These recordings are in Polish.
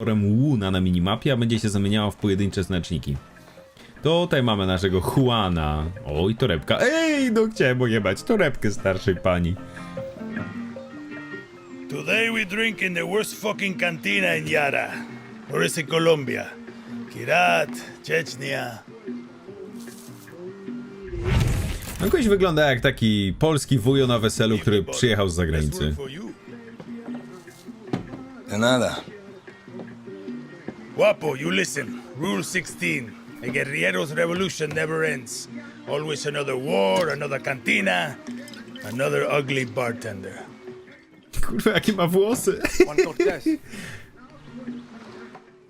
Łuna na minimapie, a będzie się zamieniała w pojedyncze znaczniki. Tutaj mamy naszego Juana. Oj, torebka. Ej, no chciałem ojebać torebkę starszej pani. Today we drink in the worst fucking cantina in Yara. Or is it Colombia? Kirat, Chechnya. No gość wygląda jak taki polski wujo na weselu, który przyjechał z zagranicy. De nada. Guapo, you listen. Rule 16. A guerrillero's revolution never ends. Always another war, another cantina, another ugly bartender. Kurwa, jakie ma włosy.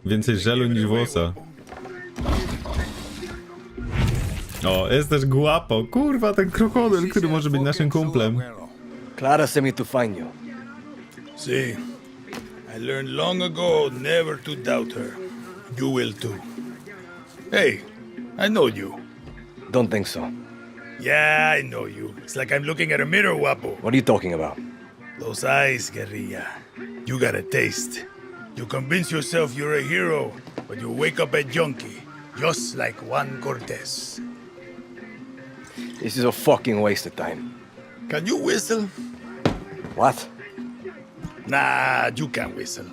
Więcej żelu niż włosa. O, jest też guapo. Kurwa, ten krokodyl, który może być naszym kumplem. Clara sent me to find you. See, I learned long ago never to doubt her. You will too. Hey, I know you. Don't think so. Yeah, I know you. It's like I'm looking at a mirror, Wapo. What are you talking about? Those eyes, guerrilla. You got a taste. You convince yourself you're a hero, but you wake up a junkie, just like Juan Cortez. This is a fucking waste of time. Can you whistle? What? Nah, you whistle.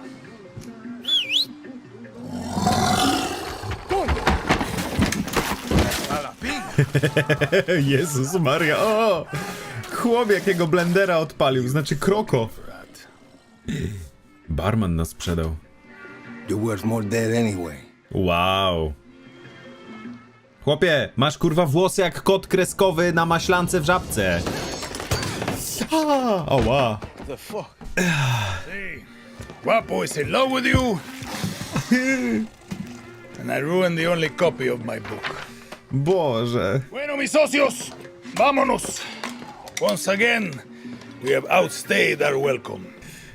Jezus Maria, o! Chłop jakiego blendera odpalił, znaczy kroko. Barman nas sprzedał. You're worth more dead anyway. Wow. Chłopie, masz kurwa włosy jak kot kreskowy na maślance w żabce. A. The fuck? Hey, Guapo is in love with you. and I ruined the only copy of my book. Boże. Bueno, mis socios, vámonos. Once again, we have outstayed our welcome.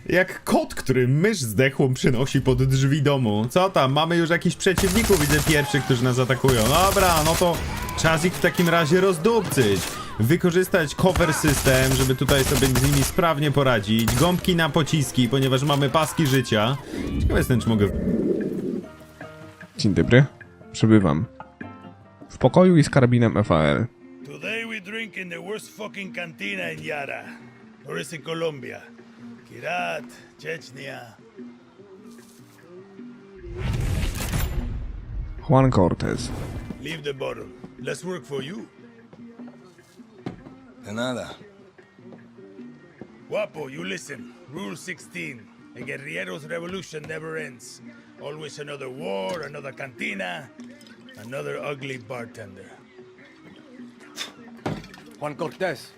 Jak kot, który mysz zdechłą przynosi pod drzwi domu. Co tam, mamy już jakichś przeciwników, widzę pierwszych, którzy nas atakują. Dobra, no to czas ich w takim razie rozdupcyć. Wykorzystać cover system, żeby tutaj sobie z nimi sprawnie poradzić. Gąbki na pociski, ponieważ mamy paski życia. Ciekawe jestem, czy mogę... Dzień dobry. Przybywam. W pokoju i z karabinem FAL. Today we drink in the worst fucking cantina in Yara. Or is it Colombia? Kirat, Chechnya. Juan Cortez. Leave the bottle. Let's work for you. De nada. Guapo, you listen. Rule 16. A guerrillero's revolution never ends. Always another war, another cantina, another ugly bartender. Juan Cortés.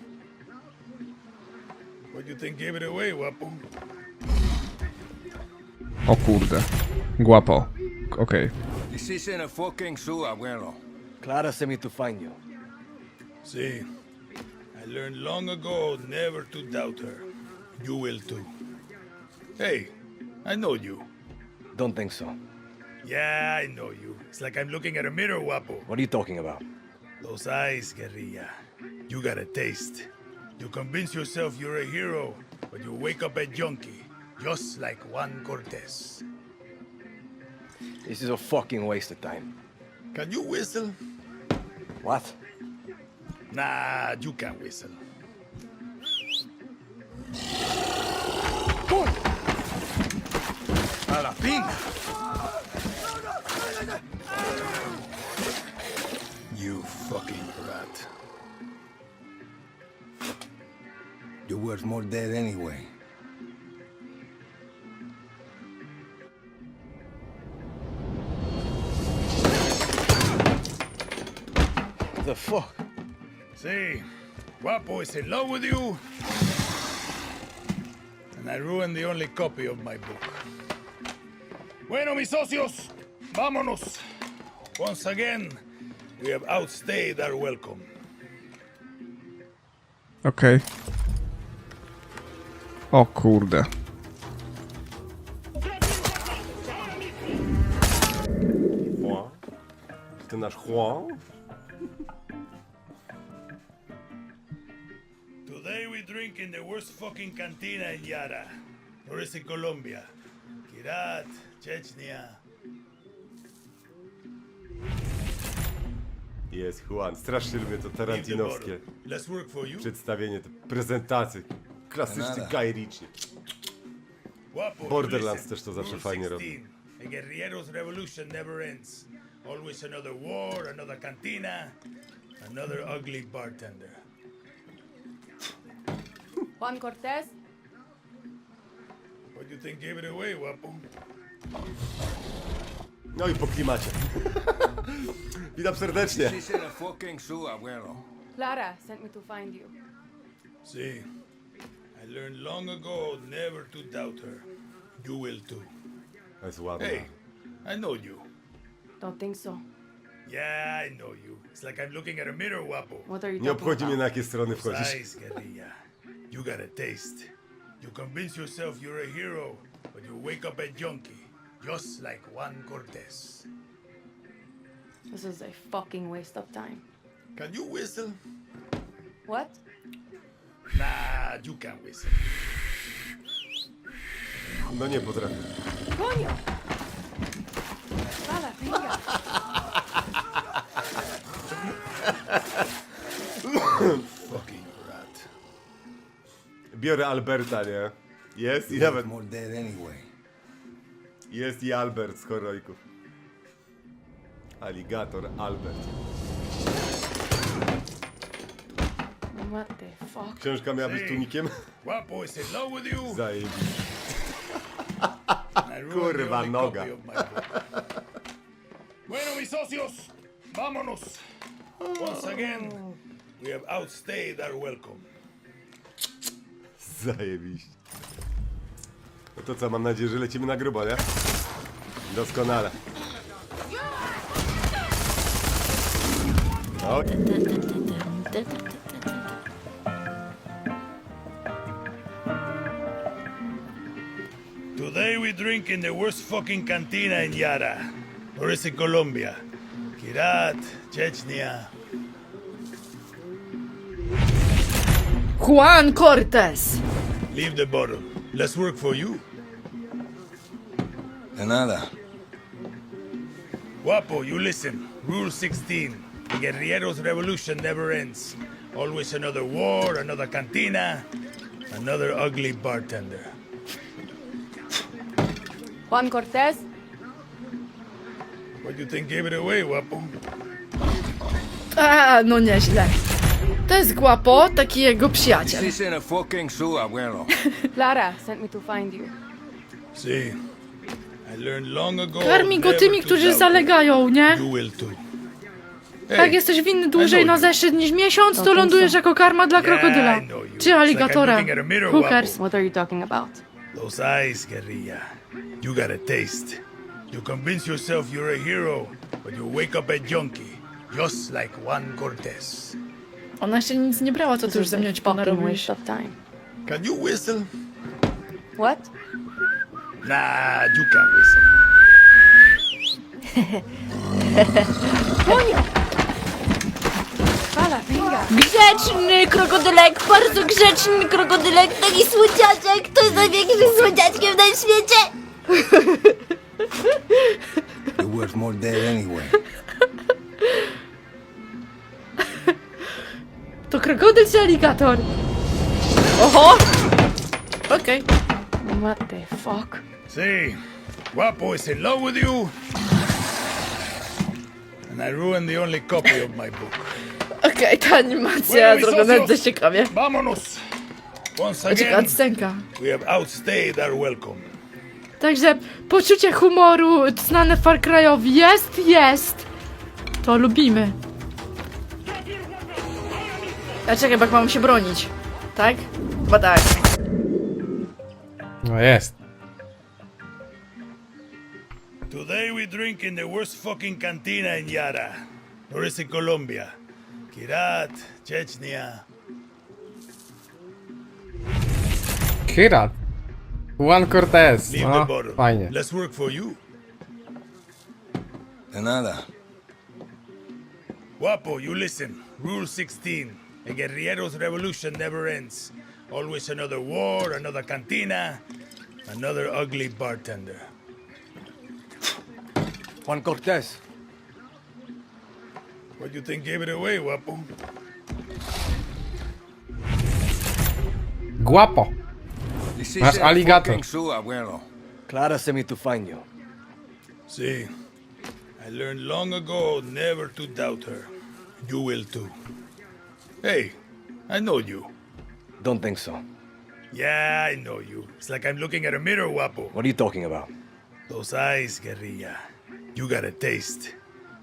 What do you think gave it away, Guapo? O kurde. Guapo. Okej. This isn't a fucking zoo, abuelo. Clara sent me to find you. See, I learned long ago never to doubt her. You will too. Hey, I know you. Don't think so. Yeah, I know you. It's like I'm looking at a mirror, Wapo. What are you talking about? Those eyes, guerrilla. You got a taste. You convince yourself you're a hero, but you wake up a junkie, just like Juan Cortez. This is a fucking waste of time. Can you whistle? What? Nah, you can't whistle. A la pinga. You fucking rat. You're worth more dead anyway. The fuck? See, Guapo is in love with you, and I ruined the only copy of my book. Bueno, mis socios, vámonos. Once again, we have outstayed our welcome. Okej. O kurde. Juan? Ty nasz Juan? Drink in the worst fucking cantina in Yara. Or is it Colombia? Kirat, Chechnya. Jest Juan. Strasznie lubię to tarantinowskie. Let's work for you. przedstawienie, te prezentacje. Klasyczny Nada. Guy Ritchie. Guapo, Borderlands listen. też to zawsze Rule fajnie 16. A guerrillero's revolution never ends. Always another war, another cantina, another ugly bartender. Juan Cortez? What do you think gave it away, Guapo? No i po klimacie. Witam serdecznie. She's in a fucking zoo, abuelo. Clara sent me to find you. See, I learned long ago never to doubt her. You will too. To jest. Hey, I know you. Don't think so. Yeah, I know you. It's like I'm looking at a mirror, Guapo. What are you Nie talking obchodzi mnie about? na jakie strony wchodzisz. Size. You got a taste. You convince yourself you're a hero, but you wake up a junkie, just like Juan Cortez. This is a fucking waste of time. Can you whistle? What? Nah, you can't whistle. No nie potrafię. Coño! Biorę Alberta, nie? Jest i nawet jest i Albert z horrojków. Aligator Albert. What the fuck? Książka miała być tunikiem? Guapo is in love with you. Zajebiście. I ruined Kurwa, noga. Bueno, mis socios, vámonos. Once again, we have outstayed our welcome. Zajebiście. No to co, mam nadzieję, że lecimy na grubo, nie? Doskonale. O, Today we drink in the worst fucking cantina in Yara. Or is it Colombia? Kirat, Chechnya. Juan Cortez! Leave the bottle. Let's work for you. De nada. Guapo, you listen. Rule 16. The guerrillero's revolution never ends. Always another war, another cantina, another ugly bartender. Juan Cortez? What do you think gave it away, Guapo? A, no nieźle. To jest Guapo, taki jego przyjaciel. She's in a fucking zoo, abuelo. Clara sent me to find you. See, I learned long ago. Karmi go never tymi, to którzy doubt zalegają, nie? You will too. Hey, Jak jesteś winny dłużej na zeszyt niż miesiąc, to No, lądujesz to- jako karma dla krokodyla. Czy aligatora. Hookers. What are you talking about? Those eyes, guerrilla. You got a taste. You convince yourself you're a hero, but you wake up a junkie, just like Juan Cortez. Ona jeszcze nic nie brała, co ty już ze mnie waste of time. Can you whistle? What? Nah, you can't whistle. Clara, venga. Grzeczny krokodylek, bardzo grzeczny krokodylek, taki słodziaczek, to jest największym słodziaczkiem na świecie. The world's more dead anyway. Czy aligator? Oho! Okej. What the fuck? See, Guapo is in love with you, and I ruined the only copy of my book. Okej, ta animacja zrobiona dość ciekawie. Vámonos! Once again, we have outstayed our welcome. Także poczucie humoru znane Far Cry'owi jest, jest. To lubimy. A czekaj, bo jak mam się bronić. Tak? Chyba tak. No jest. Today we drink in the worst fucking cantina in Yara. Or is it Colombia? Kirat, Chechnya. Kirat. Juan Cortez. Leave the No, bottle. fajnie. Let's work for you. De nada. Guapo, you listen. Rule 16. A guerrillero's revolution never ends. Always another war, another cantina, another ugly bartender. Juan Cortez. What do you think gave it away, Guapo? Guapo. This Más isn't a alligator. fucking abuelo. Clara sent me to find you. See, I learned long ago never to doubt her. You will too. Hey, I know you. Don't think so. Yeah, I know you. It's like I'm looking at a mirror, Wapo. What are you talking about? Those eyes, guerrilla. You got a taste.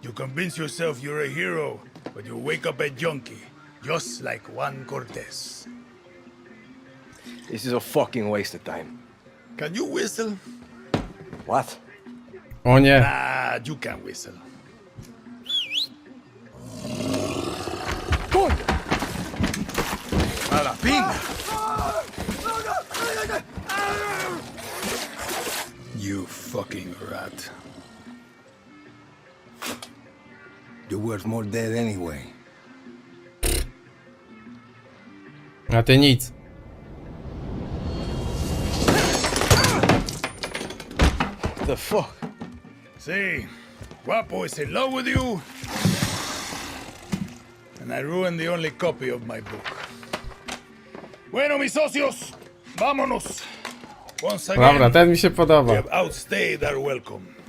You convince yourself you're a hero, but you wake up a junkie, just like Juan Cortez. This is a fucking waste of time. Can you whistle? What? O nie. Ah, you can whistle. Worth more dead anyway. A ty nic. The fuck? See, Guapo is in love with you, and I ruined the only copy of my book. Bueno, mis socios, vámonos. Once again, Dobra, ten mi się we podoba. have outstayed our welcome.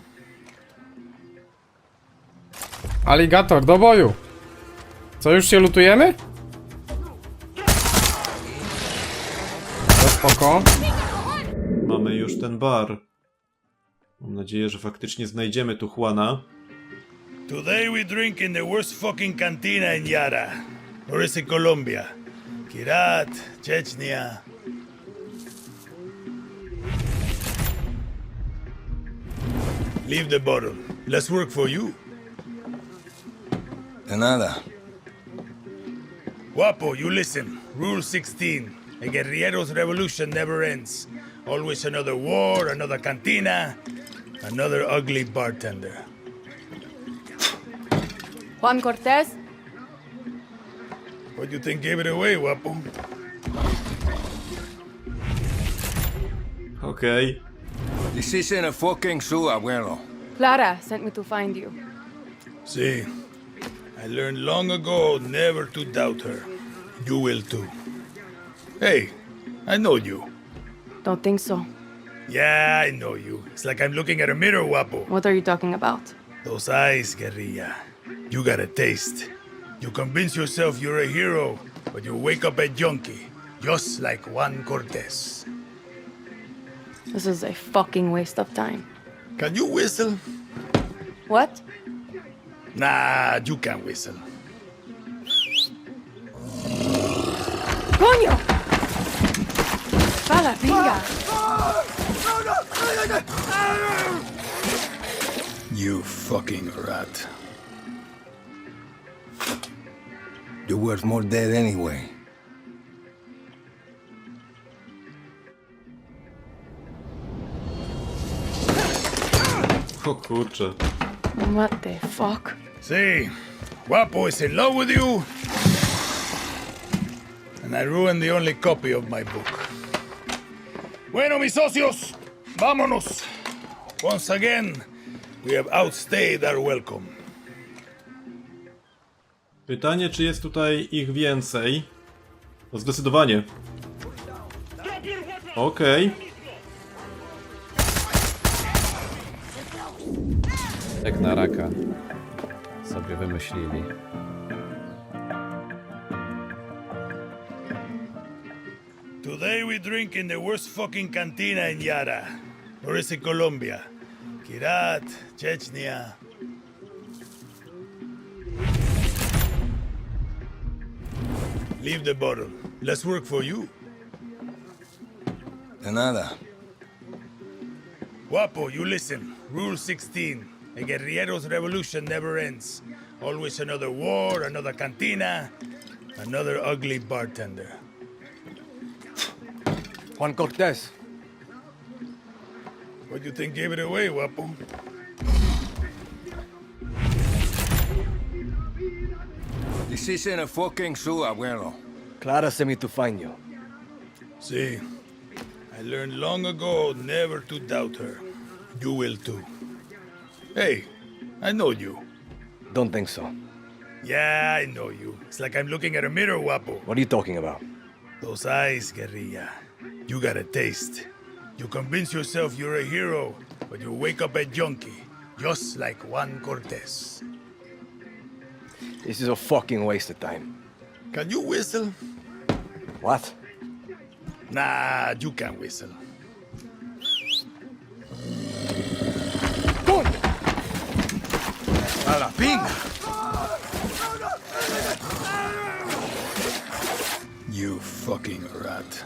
Aligator, do boju. Co, już się lutujemy? To spoko. Mamy już ten bar. Mam nadzieję, że faktycznie znajdziemy tu Juana. Today we drink in the worst fucking cantina in Yara. Or is it Colombia? Kirat, Chechnya. Leave the bottle. Let's work for you. De nada. Guapo, you listen. Rule 16. A guerrillero's revolution never ends. Always another war, another cantina, another ugly bartender. Juan Cortez? What do you think gave it away, Wapo? Okay. This isn't a fucking zoo, abuelo. Clara sent me to find you. See, I learned long ago never to doubt her. You will too. Hey, I know you. Don't think so. Yeah, I know you. It's like I'm looking at a mirror, Wapo. What are you talking about? Those eyes, guerrilla. You got a taste. You convince yourself you're a hero, but you wake up a junkie, just like Juan Cortez. This is a fucking waste of time. Can you whistle? What? Nah, you can't whistle. Coño! Fala, pinga! You fucking rat. You're worth more dead anyway. O kurczę. What the fuck? See, Guapo is in love with you, and I ruined the only copy of my book. Bueno, mis socios, vámonos. Once again, we have outstayed our welcome. Pytanie, czy jest tutaj ich więcej? No zdecydowanie. Okej. Jak na raka sobie wymyślili. Today we drink in the worst fucking cantina in Yara. Or is it Colombia? Kirat, Chechnya. Leave the bottle. Let's work for you. De nada. Guapo, you listen. Rule 16. A guerrillero's revolution never ends. Always another war, another cantina, another ugly bartender. Juan Cortez. What do you think gave it away, Guapo? This isn't a fucking zoo, abuelo. Clara sent me to find you. See, I learned long ago never to doubt her. You will too. Hey, I know you. Don't think so. Yeah, I know you. It's like I'm looking at a mirror, Wapo. What are you talking about? Those eyes, guerrilla. You got a taste. You convince yourself you're a hero, but you wake up a junkie, just like Juan Cortez. This is a fucking waste of time. Can you whistle? What? Nah, you can't whistle. A la pinga! You fucking rat.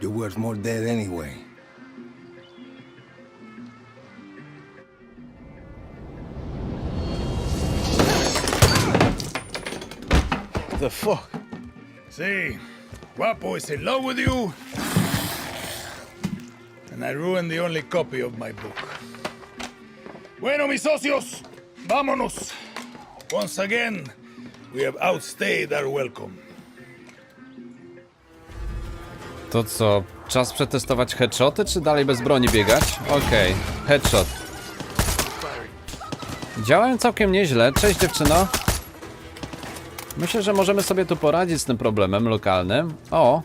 You're worth more dead anyway. The fuck? See, Guapo is in love with you, and I ruined the only copy of my book. Bueno, mis socios, vámonos. Once again, we have outstayed our welcome. To co, czas przetestować headshoty, czy dalej bez broni biegać? Okej, headshot. Działają całkiem nieźle. Cześć dziewczyno. Myślę, że możemy sobie tu poradzić z tym problemem lokalnym. O,